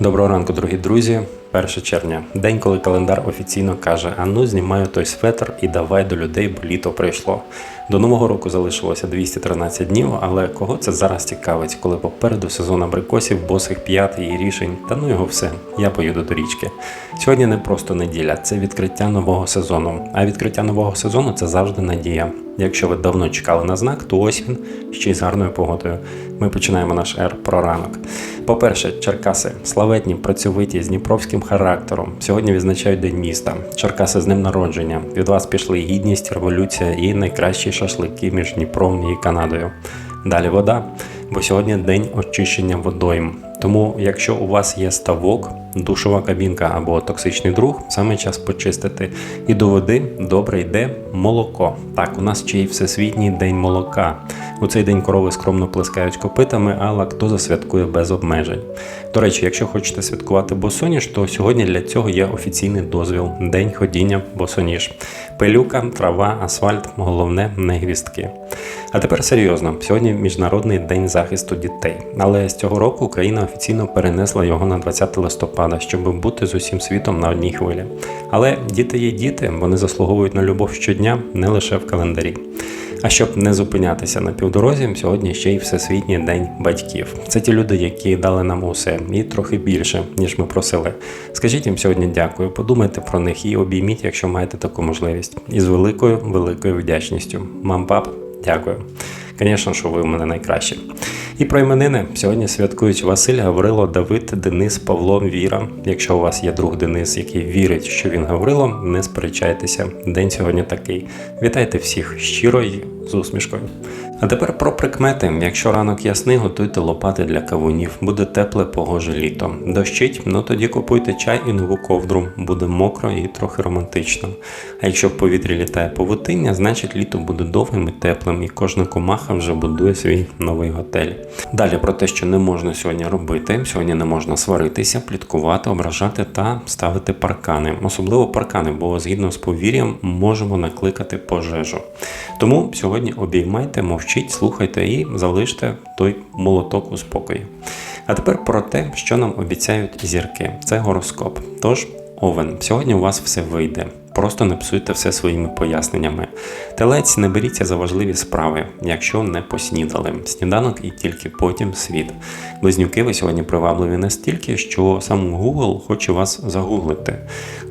Доброго ранку, дорогі друзі. 1 червня, день, коли календар офіційно каже: а ну знімаю той светр і давай до людей, бо літо прийшло. До нового року залишилося 213 днів, але кого це зараз цікавить, коли попереду сезон абрикосів, босих п'ятий і рішень, та ну його все, я поїду до річки. Сьогодні не просто неділя, це відкриття нового сезону. А відкриття нового сезону це завжди надія. Якщо ви давно чекали на знак, то ось він ще й з гарною погодою. Ми починаємо наш ер про ранок. По-перше, Черкаси славетні, працьовиті з дніпровським характером. Сьогодні відзначають День міста. Черкаси з ним народження. Від вас пішли гідність, революція і найкращі шашлики між Дніпром і Канадою. Далі вода, бо сьогодні день очищення водойм. Тому, якщо у вас є ставок, душова кабінка або токсичний друг, саме час почистити. І до води добре йде молоко. Так, у нас ще й всесвітній день молока. У цей день корови скромно плескають копитами, а лактоза святкує без обмежень. До речі, якщо хочете святкувати босоніж, то сьогодні для цього є офіційний дозвіл День ходіння босоніж. Пилюка, трава, асфальт, головне не гвістки. А тепер серйозно, сьогодні Міжнародний день захисту дітей. Але з цього року Україна офіційно перенесла його на 20 листопада, щоб бути з усім світом на одній хвилі. Але діти є діти, вони заслуговують на любов щодня, не лише в календарі. А щоб не зупинятися на півдорозі, сьогодні ще й Всесвітній день батьків. Це ті люди, які дали нам усе і трохи більше, ніж ми просили. Скажіть їм сьогодні дякую, подумайте про них і обійміть, якщо маєте таку можливість. І з великою великою вдячністю. Мам, пап, дякую. Звісно, що ви в мене найкращі. І про іменини сьогодні святкують Василь, Гаврило, Давид, Денис, Павло, Віра. Якщо у вас є друг Денис, який вірить, що він Гаврило, не сперечайтеся. День сьогодні такий. Вітайте всіх щиро і з усмішкою. А тепер про прикмети. Якщо ранок ясний, готуйте лопати для кавунів. Буде тепле погоже літо. Дощить, ну тоді купуйте чай і нову ковдру. Буде мокро і трохи романтично. А якщо в повітрі літає павутиння, значить літо буде довгим і теплим, і кожна комаха вже будує свій новий готель. Далі про те, що не можна сьогодні робити. Сьогодні не можна сваритися, пліткувати, ображати та ставити паркани. Особливо паркани, бо згідно з повір'ям можемо накликати пожежу. Тому сьогодні обіймайте, мовчіть, слухайте і залиште той молоток у спокої. А тепер про те, що нам обіцяють зірки. Це гороскоп. Тож, Овен, сьогодні у вас все вийде. Просто не псуйте все своїми поясненнями. Телець не беріться за важливі справи, якщо не поснідали. Сніданок і тільки потім світ. Близнюки ви сьогодні привабливі настільки, що сам Google хоче вас загуглити.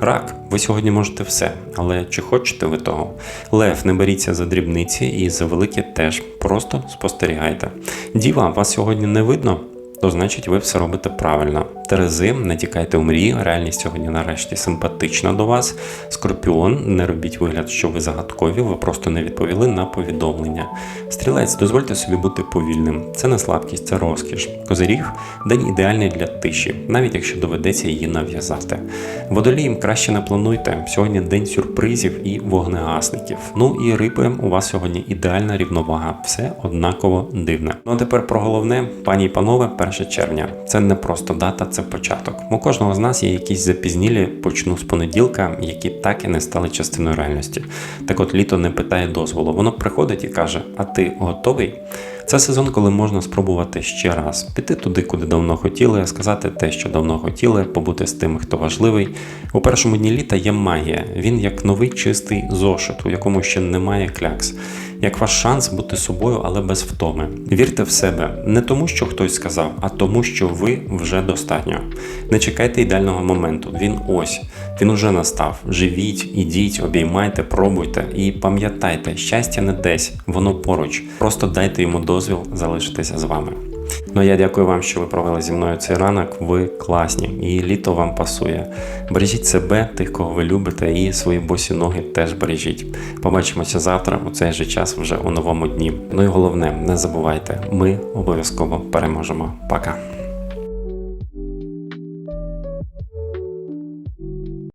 Рак, ви сьогодні можете все, але чи хочете ви того? Лев, не беріться за дрібниці і за великі теж. Просто спостерігайте. Діва, вас сьогодні не видно? то значить ви все робите правильно. Терези, не тікайте у мрії, реальність сьогодні нарешті симпатична до вас. Скорпіон, не робіть вигляд, що ви загадкові, ви просто не відповіли на повідомлення. Стрілець, дозвольте собі бути повільним. Це не слабкість, це розкіш. Козиріг день ідеальний для тиші, навіть якщо доведеться її нав'язати. Водолієм краще не плануйте. Сьогодні день сюрпризів і вогнегасників. Ну і риби, у вас сьогодні ідеальна рівновага, все однаково дивне. Ну а тепер про головне, пані і панове, 1 червня. Це не просто дата, це початок. У кожного з нас є якісь запізнілі, почну з понеділка, які так і не стали частиною реальності. Так от літо не питає дозволу. Воно приходить і каже: А ти готовий? Це сезон, коли можна спробувати ще раз піти туди, куди давно хотіли, сказати те, що давно хотіли, побути з тим, хто важливий. У першому дні літа є магія. Він як новий чистий зошит, у якому ще немає клякс. Як ваш шанс бути собою, але без втоми. Вірте в себе не тому, що хтось сказав, а тому, що ви вже достатньо. Не чекайте ідеального моменту. Він ось, він уже настав. Живіть, ідіть, обіймайте, пробуйте і пам'ятайте, щастя не десь, воно поруч. Просто дайте йому дозвіл залишитися з вами. Ну я дякую вам, що ви провели зі мною цей ранок. Ви класні, і літо вам пасує. Бережіть себе, тих, кого ви любите, і свої босі ноги теж бережіть. Побачимося завтра у цей же час вже у новому дні. Ну і головне, не забувайте, ми обов'язково переможемо. Пока.